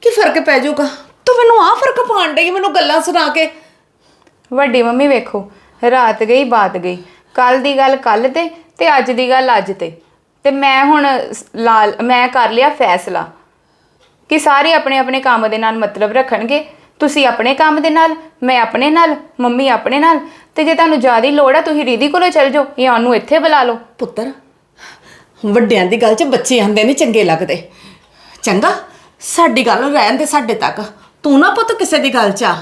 S5: ਕਿ ਫ਼ਰਕ ਪੈ ਜਾਊਗਾ। ਤੂੰ ਮੈਨੂੰ ਆ ਫ਼ਰਕ ਪਾਉਣ ਡਈ ਮੈਨੂੰ ਗੱਲਾਂ ਸੁਣਾ ਕੇ।
S3: ਵੱਡੀ ਮੰਮੀ ਵੇਖੋ, ਰਾਤ ਗਈ, ਬਾਤ ਗਈ। ਕੱਲ ਦੀ ਗੱਲ ਕੱਲ ਤੇ ਤੇ ਅੱਜ ਦੀ ਗੱਲ ਅੱਜ ਤੇ। ਤੇ ਮੈਂ ਹੁਣ ਸ- ਲਾਲ, ਮੈਂ ਕਰ ਲਿਆ ਫੈਸਲਾ। ਕਿ ਸਾਰੇ ਆਪਣੇ ਆਪਣੇ ਕੰਮ ਦੇ ਨਾਲ ਮਤਲਬ ਰੱਖਣਗੇ। ਤੁਸੀਂ ਆਪਣੇ ਕੰਮ ਦੇ ਨਾਲ ਮੈਂ ਆਪਣੇ ਨਾਲ ਮੰਮੀ ਆਪਣੇ ਨਾਲ ਤੇ ਜੇ ਤੁਹਾਨੂੰ ਜ਼ਿਆਦਾ ਹੀ ਲੋੜ ਆ ਤੁਸੀਂ ਰੀਦੀ ਕੋਲੋਂ ਚੱਲ ਜਾਓ ਜਾਂ ਉਹਨੂੰ ਇੱਥੇ ਬੁਲਾ ਲਓ।
S5: ਪੁੱਤਰ ਵੱਡਿਆਂ ਦੀ ਗੱਲ 'ਚ ਬੱਚੇ ਆਂਦੇ ਨਹੀਂ ਚੰਗੇ ਲੱਗਦੇ। ਚੰਗਾ ਸਾਡੀ ਗੱਲ ਰਹਿਣ ਦੇ ਸਾਡੇ ਤੱਕ। ਤੂੰ ਨਾ ਪੁੱਤ ਕਿਸੇ ਦੀ ਗੱਲ 'ਚ ਆ।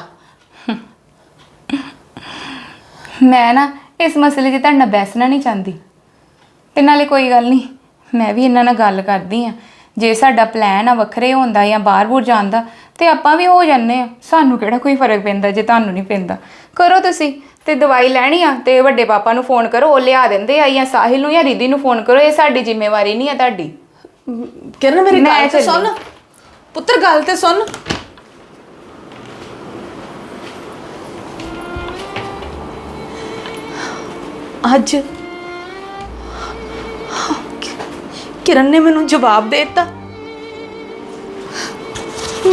S3: ਮੈਂ ਨਾ ਇਸ ਮਸਲੇ 'ਚ ਤੁਹਾਡੇ ਨਾਲ ਬੈਸਣਾ ਨਹੀਂ ਚਾਹੁੰਦੀ। ਤੇ ਨਾਲੇ ਕੋਈ ਗੱਲ ਨਹੀਂ ਮੈਂ ਵੀ ਇਹਨਾਂ ਨਾਲ ਗੱਲ ਕਰਦੀ ਆ ਜੇ ਸਾਡਾ ਪਲਾਨ ਆ ਵੱਖਰੇ ਹੁੰਦਾ ਜਾਂ ਬਾਹਰ-ਬੂਰ ਜਾਣ ਦਾ ਤੇ ਆਪਾਂ ਵੀ ਹੋ ਜੰਨੇ ਆ। ਸਾਨੂੰ ਕਿਹੜਾ ਕੋਈ ਫ਼ਰਕ ਪੈਂਦਾ ਜੇ ਤੁਹਾਨੂੰ ਨਹੀਂ ਪੈਂਦਾ। ਕਰੋ ਤੁਸੀਂ ਤੇ ਦਵਾਈ ਲੈਣੀ ਆ ਤੇ ਵੱਡੇ ਪਾਪਾ ਨੂੰ ਫੋਨ ਕਰੋ ਉਹ ਲਿਆ ਦਿੰਦੇ ਆ ਜਾਂ ਸਾਹਿਲ ਨੂੰ ਜਾਂ ਰਿਧੀ ਨੂੰ ਫੋਨ ਕਰੋ ਇਹ ਸਾਡੀ ਜ਼ਿੰਮੇਵਾਰੀ ਨਹੀਂ ਆ ਤੁਹਾਡੀ।
S5: ਕਿਰਨ ਮੇਰੀ
S3: ਮੈਂ
S5: ਗੱਲ ਤੇ ਸੁਣ।
S3: ਚੱਲੀ।
S5: ਪੁੱਤਰ ਗੱਲ ਤੇ ਸੁਣ। ਅੱਜ ਕਿਰਨ ਨੇ ਮੈਨੂੰ ਜਵਾਬ ਦੇ ਦਿੱਤਾ।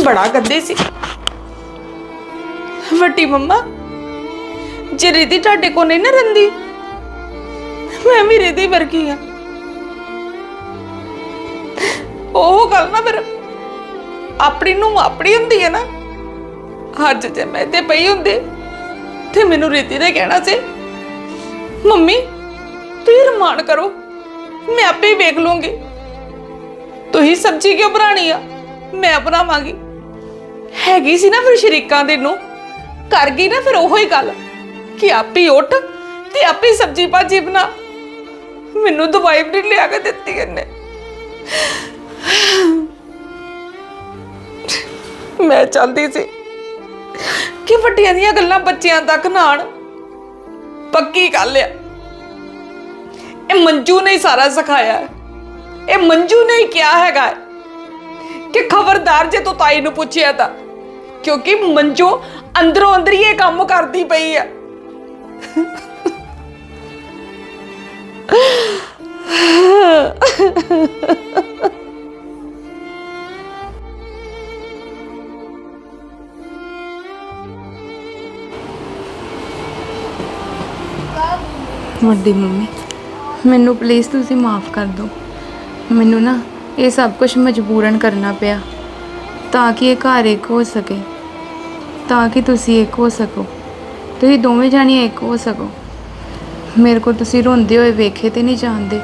S5: ਬੜਾ ਗੱਦੇ ਸੀ। ਵੱਡੀ ਮੰਮਾ, ਜੇ ਰਿਧੀ ਤੁਹਾਡੇ ਕੋਲ ਨਹੀਂ ਨਾ ਰਹਿੰਦੀ, ਮੈਂ ਵੀ ਰਿਧੀ ਵਰਗੀ ਆ। ਉਹ ਗੱਲ ਨਾ ਫਿਰ ਆਪਣੀ ਨੂੰ ਆਪਣੀ ਹੁੰਦੀ ਹੈ ਨਾ। ਅੱਜ ਜੇ ਮੈਂ ਤੇ ਪਈ ਹੁੰਦੀ, ਤੇ ਮੈਨੂੰ ਰੀਤੀ ਨੇ ਕਹਿਣਾ ਸੀ, ਮੰਮੀ, ਤੁਸੀਂ ਰਮਾਨ ਕਰੋ, ਮੈਂ ਆਪੇ ਵੇਖ ਲੂੰਗੀ। ਤੁਸੀਂ ਸਬਜ਼ੀ ਕਿਉਂ ਬਣਾਣੀ ਆ? ਮੈਂ ਬਣਾਵਾਂਗੀ। ਹੈਗੀ ਸੀ ਨਾ ਫਿਰ ਸ਼ਰੀਕਾਂ ਦੇ ਨੂੰ। ਕਰ ਗਈ ਨਾ ਫਿਰ ਉਹੋ ਹੀ ਗੱਲ ਕਿ ਆਪੇ ਹੀ ਉੱਠ ਤੇ ਆਪੇ ਸਬਜ਼ੀ ਭਾਜੀ ਬਣਾ। ਮੈਨੂੰ ਦਵਾਈ ਵੀ ਨਹੀਂ ਲਿਆ ਕੇ ਦਿੱਤੀ ਇਹਨੇ। ਮੈਂ ਚਾਹੁੰਦੀ ਸੀ ਕਿ ਵੱਡਿਆਂ ਦੀਆਂ ਗੱਲਾਂ ਬੱਚਿਆਂ ਤੱਕ ਨਾ ਆਣ। ਪੱਕੀ ਗੱਲ ਆ। ਇਹ ਮੰਜੂ ਨੇ ਸਾਰਾ ਸਿਖਾਇਆ। ਇਹ ਮੰਜੂ ਨੇ ਹੀ ਕਿਹਾ ਹੈਗਾ ਕਿ ਖਬਰਦਾਰ ਜੇ ਤੂੰ ਤਾਈ ਨੂੰ ਪੁੱਛਿਆ ਤਾਂ ਕਿਉਂਕਿ ਮੰਜੂ ਅੰਦਰੋਂ ਅੰਦਰ ਹੀ ਇਹ ਕੰਮ ਕਰਦੀ ਪਈ ਆ
S3: ਵੱਡੀ ਮੰਮੀ ਮੈਨੂੰ ਪਲੀਜ਼ ਤੁਸੀਂ ਮਾਫ ਕਰ ਦਿਓ ਮੈਨੂੰ ਨਾ ਇਹ ਸਭ ਕੁਝ ਮਜਬੂਰਨ ਕਰਨਾ ਪਿਆ ਤਾਂ ਕਿ ਇਹ ਘਰ ਇੱਕ ਹੋ ਸਕੇ ਤਾਂ ਕਿ ਤੁਸੀਂ ਇੱਕ ਹੋ ਸਕੋ। ਤੁਸੀਂ ਦੋਵੇਂ ਜਾਣੀਆਂ ਇੱਕ ਹੋ ਸਕੋ। ਮੇਰੇ ਕੋਲ ਤੁਸੀਂ ਰੋਂਦੇ ਹੋਏ ਵੇਖੇ ਤੇ ਨਹੀਂ ਜਾਣਦੇ।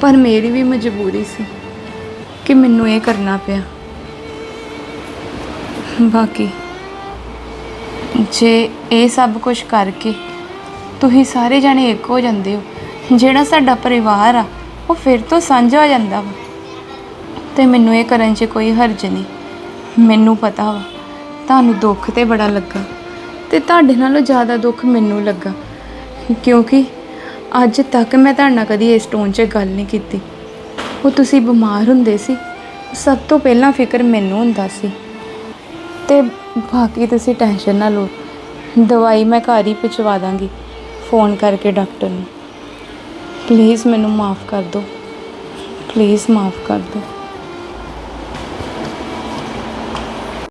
S3: ਪਰ ਮੇਰੀ ਵੀ ਮਜਬੂਰੀ ਸੀ ਕਿ ਮੈਨੂੰ ਇਹ ਕਰਨਾ ਪਿਆ। ਬਾਕੀ, ਜੇ ਇਹ ਸਭ ਕੁਝ ਕਰਕੇ ਤੁਸੀਂ ਸਾਰੇ ਜਾਣੇ ਇੱਕ ਹੋ ਜਾਂਦੇ ਹੋ, ਜਿਹੜਾ ਸਾਡਾ ਪਰਿਵਾਰ ਆ, ਉਹ ਫਿਰ ਤੋਂ ਸਾਂਝਾ ਹੋ ਜਾਂਦਾ ਵਾ। ਤੇ ਮੈਨੂੰ ਇਹ ਕਰਨ 'ਚ ਕੋਈ ਹਰਜ ਨਹੀਂ। ਮੈਨੂੰ ਪਤਾ ਵਾ ਤੁਹਾਨੂੰ ਦੁੱਖ ਤੇ ਬੜਾ ਲੱਗਾ ਤੇ ਤੁਹਾਡੇ ਨਾਲੋਂ ਜ਼ਿਆਦਾ ਦੁੱਖ ਮੈਨੂੰ ਲੱਗਾ। ਕਿਉਂਕਿ ਅੱਜ ਤੱਕ ਮੈਂ ਤੁਹਾਡੇ ਨਾਲ ਕਦੀ ਇਸ ਟੋਨ 'ਚ ਗੱਲ ਨਹੀਂ ਕੀਤੀ। ਉਹ ਤੁਸੀਂ ਬਿਮਾਰ ਹੁੰਦੇ ਸੀ। ਸਭ ਤੋਂ ਪਹਿਲਾਂ ਫਿਕਰ ਮੈਨੂੰ ਹੁੰਦਾ ਸੀ। ਤੇ ਬਾਕੀ ਤੁਸੀਂ ਟੈਨਸ਼ਨ ਨਾ ਲਓ। ਦਵਾਈ ਮੈਂ ਘਰ ਹੀ ਪਹੁੰਚਵਾ ਦਾਂਗੀ। ਫੋਨ ਕਰਕੇ ਡਾਕਟਰ ਨੂੰ। ਪਲੀਜ਼ ਮੈਨੂੰ ਮਾਫ ਕਰ ਦਿਓ। ਪਲੀਜ਼ ਮਾਫ ਕਰ ਦਿਓ।